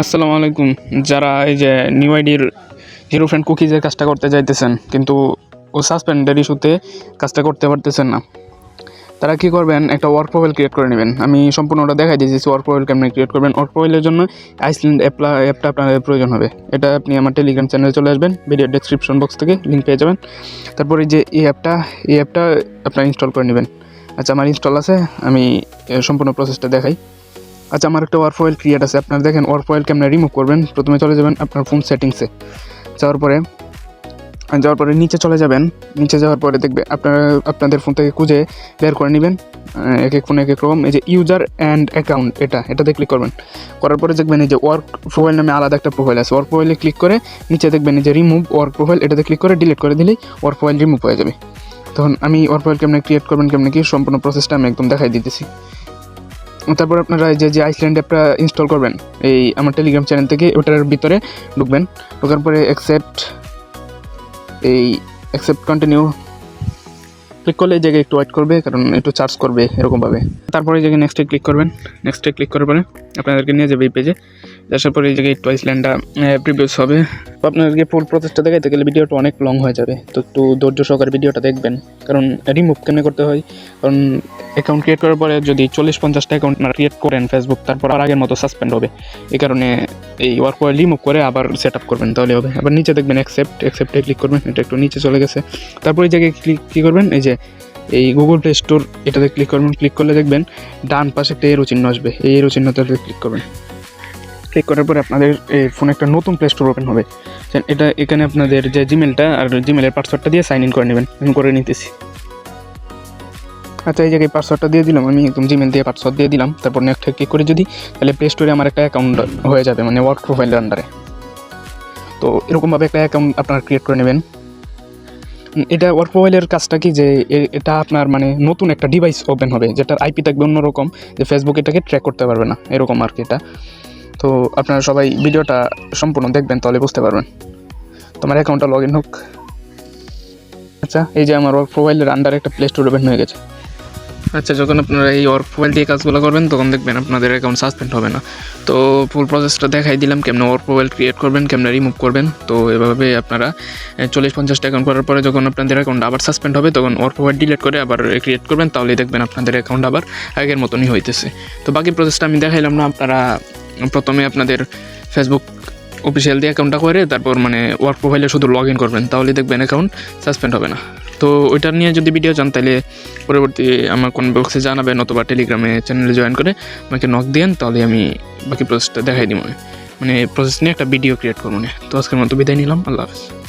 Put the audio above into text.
আসসালামু আলাইকুম। যারা এই যে নিউ আইডির হিরো ফ্রেন্ড কুকিজের কাজটা করতে চাইতেছেন কিন্তু ও সাসপেন্ডের ইস্যুতে কাজটা করতে পারতেছেন না, তারা কী করবেন? একটা ওয়ার্ক প্রোফাইল ক্রিয়েট করে নেবেন। আমি সম্পূর্ণটা দেখাই দিয়েছি ওয়ার্ক প্রোফাইল কেমন ক্রিয়েট করবেন। ওয়ার্ক প্রোফাইলের জন্য আইসল্যান্ড অ্যাপলা অ্যাপটা আপনাদের প্রয়োজন হবে। এটা আপনি আমার টেলিগ্রাম চ্যানেলে চলে আসবেন ভিডিও ডেসক্রিপশন বক্স থেকে লিঙ্ক পেয়ে যাবেন। তারপরে যে এই অ্যাপটা এই অ্যাপটা আপনার ইনস্টল করে নেবেন। আচ্ছা আমার ইনস্টল আছে, আমি সম্পূর্ণ প্রসেসটা দেখাই। আচ্ছা আমার একটা ওয়ার ফয়েল ক্রিয়েট আছে। আপনার দেখেন ওয়ার ফয়েল কেমন রিমুভ করবেন? প্রথমে চলে যাবেন আপনার ফোন সেটিংসে যাওয়ার পরে যাওয়ার পরে নিচে চলে যাবেন। নিচে যাওয়ার পরে দেখবে আপনারা, আপনাদের ফোন থেকে খুঁজে বের করে নেবেন। এক এক ফোনে এক এক রকম। এই যে ইউজার অ্যান্ড অ্যাকাউন্ট এটা, এটাতে ক্লিক করবেন। করার পরে দেখবেন এই যে ওয়ার্ক প্রোফাইল নামে আলাদা একটা প্রোফাইল আছে। ওয়ার্ক প্রোফাইলে ক্লিক করে নিচে দেখবেন এই যে রিমুভ ওয়ার্ক প্রোফাইল এটাতে ক্লিক করে ডিলিট করে দিলেই ওয়ার্ক প্রোফাইল রিমুভ হয়ে যাবে। তখন আমি ওয়ার্ক প্রোফাইল কেমন ক্রিয়েট করবেন, কেমন কি, সম্পূর্ণ প্রসেসটা আমি একদম দেখাই দিতেছি। তারপর আপনারা যে যে আইসল্যান্ড অ্যাপটা ইনস্টল করবেন, এই আমার টেলিগ্রাম চ্যানেল থেকে, ওটার ভিতরে ঢুকবেন। ঢোকার পরে অ্যাকসেপ্ট এই অ্যাকসেপ্ট কন্টিনিউ ক্লিক করলে এই জায়গায় একটু ওয়েট করবে, কারণ একটু চার্জ করবে এরকমভাবে। তারপরে এই জায়গায় নেক্সটে ক্লিক করবেন। নেক্সটে ক্লিক করার পরে আপনাদেরকে নিয়ে যাবে এই পেজে আসার পরে এই জায়গায় একটু আইসল্যান্ডটা প্রিভিউস হবে। তো আপনাদেরকে ফুল প্রসেসটা দেখাইতে গেলে ভিডিওটা অনেক লং হয়ে যাবে। তো একটু ধৈর্য সহকারে ভিডিওটা দেখবেন। কারণ রিমুভ কেন করতে হয়? কারণ অ্যাকাউন্ট ক্রিয়েট করার পরে যদি চল্লিশ পঞ্চাশটা অ্যাকাউন্ট ক্রিয়েট করেন ফেসবুক তারপর আর আগের মতো সাসপেন্ড হবে। এই কারণে এই ওয়ার্ক পয়েন্ট রিমুভ করে আবার সেট আপ করবেন, তাহলে হবে। আবার নিচে দেখবেন অ্যাকসেপ্ট অ্যাকসেপ্টে ক্লিক করবেন, এটা একটু নিচে চলে গেছে। তারপর এই জায়গায় ক্লিক কী করবেন, এই যে, এই গুগল প্লে স্টোর এটাতে ক্লিক করবেন ক্লিক করলে দেখবেন ডান পাশে একটা এরো চিহ্ন আসবে। এই এরো চিহ্নতে ক্লিক করবেন। ক্লিক করার পরে আপনাদের এই ফোনে একটা নতুন প্লে স্টোর ওপেন হবে। এটা, এখানে আপনাদের যে জিমেলটা আর জিমেলের পাসওয়ার্ডটা দিয়ে সাইন ইন করে নেবেন। আমি করে নিতেছি। আচ্ছা এই জায়গায় পাসওয়ার্ডটা দিয়ে দিলাম। আমি একদম জিমেল দিয়ে পাসওয়ার্ড দিয়ে দিলাম। তারপর নেক্সট ক্লিক করে যদি, তাহলে প্লে স্টোরে আমার একটা অ্যাকাউন্ট হয়ে যাবে মানে ওয়ার্ক প্রোফাইলের আন্ডারে তো এরকমভাবে একটা অ্যাকাউন্ট আপনারা ক্রিয়েট করে নেবেন। এটা ওয়ার্ক প্রোফাইলের কাজটা কি যে এটা আপনার মানে নতুন একটা ডিভাইস ওপেন হবে, যেটার আইপি থাকবে অন্যরকম, যে ফেসবুক এটাকে ট্র্যাক করতে পারবে না, এরকম আর কি এটা। তো আপনারা সবাই ভিডিওটা সম্পূর্ণ দেখবেন, তাহলে বুঝতে পারবেন। তোমার অ্যাকাউন্টটা লগ ইন হোক। আচ্ছা এই যে আমার ওয়ার্ক প্রোফাইলের আন্ডারে একটা প্লে স্টোর ওপেন হয়ে গেছে। আচ্ছা যখন আপনারা এই ওয়ার্ক প্রোফাইল দিয়ে কাজগুলো করবেন, তখন দেখবেন আপনাদের অ্যাকাউন্ট সাসপেন্ড হবে না। তো ফুল প্রসেসটা দেখাই দিলাম, কেমনে ওয়ার্ক প্রোফাইল ক্রিয়েট করবেন, কেমনে রিমুভ করবেন। তো এভাবে আপনারা চল্লিশ পঞ্চাশটা অ্যাকাউন্ট করার পরে যখন আপনাদের অ্যাকাউন্ট আবার সাসপেন্ড হবে, তখন ওয়ার্ক প্রোফাইল ডিলিট করে আবার ক্রিয়েট করবেন, তাহলেই দেখবেন আপনাদের অ্যাকাউন্ট আবার আগের মতনই হইতেছে। তো বাকি প্রসেসটা আমি দেখাইলাম না, আপনারা প্রথমে আপনাদের ফেসবুক অফিসিয়াল দিয়ে অ্যাকাউন্টটা করে, তারপর মানে ওয়ার্ক প্রোফাইলে শুধু লগ ইন করবেন তাহলে দেখবেন অ্যাকাউন্ট সাসপেন্ড হবে না। তো ওইটা নিয়ে যদি ভিডিও চান, তাহলে পরবর্তী আমার কোন বক্সে জানাবেন অথবা টেলিগ্রামে চ্যানেলে জয়েন করে আমাকে নক দিয়ে তাহলে আমি বাকি প্রসেসটা দেখাই দিব মানে প্রসেস নিয়ে একটা ভিডিও ক্রিয়েট করব। মানে তো আজকের মতো বিদায় নিলাম, আল্লাহ হাফেজ।